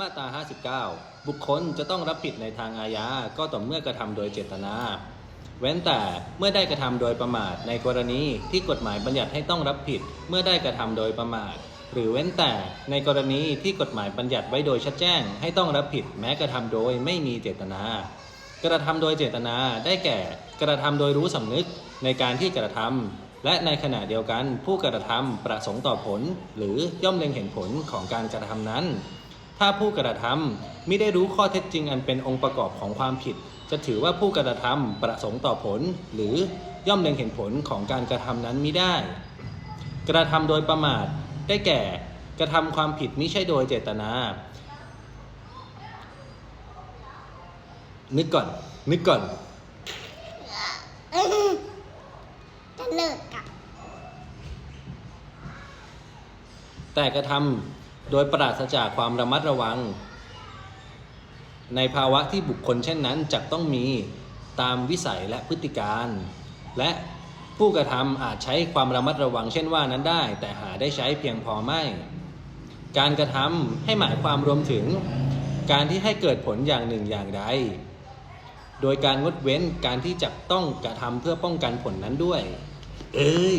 มาตรา 59 บุคคลจะต้องรับผิดในทางอาญา ก็ต่อเมื่อกระทำโดยเจตนา เว้นแต่เมื่อได้กระทำโดยประมาทในกรณีที่กฎหมายบัญญัติให้ต้องรับผิด เมื่อได้กระทำโดยประมาท หรือเว้นแต่ในกรณีที่กฎหมายบัญญัติไว้โดยชัดแจ้ง ให้ต้องรับผิดแม้กระทำโดยไม่มีเจตนา กระทำโดยเจตนาได้แก่กระทำโดยรู้สำนึกในการที่กระทำและในขณะเดียวกันผู้กระทำประสงค์ต่อผล หรือย่อมเล็งเห็นผลของการกระทำนั้น ถ้าผู้กระทำมิได้รู้ข้อเท็จจริงอันเป็นองค์ประกอบของความผิด จะถือว่าผู้กระทำประสงค์ต่อผล หรือย่อมเล็งเห็นผลของการกระทำนั้นมิได้ กระทำโดยประมาทได้แก่กระทำความผิดมิใช่โดยเจตนา นึกก่อน นึกก่อนจะเลิกกับแต่กระทำ โดยปราศจากความระมัดระวัง ในภาวะที่บุคคลเช่นนั้นจะต้องมีตามวิสัยและพฤติการ และผู้กระทำอาจใช้ความระมัดระวังเช่นว่านั้นได้ แต่หาได้ใช้เพียงพอไม่ การกระทำให้หมายความรวมถึง การที่ให้เกิดผลอย่างหนึ่งอย่างใดโดยการงดเว้นการที่จะต้องกระทำเพื่อป้องกันผลนั้นด้วย เอ้ย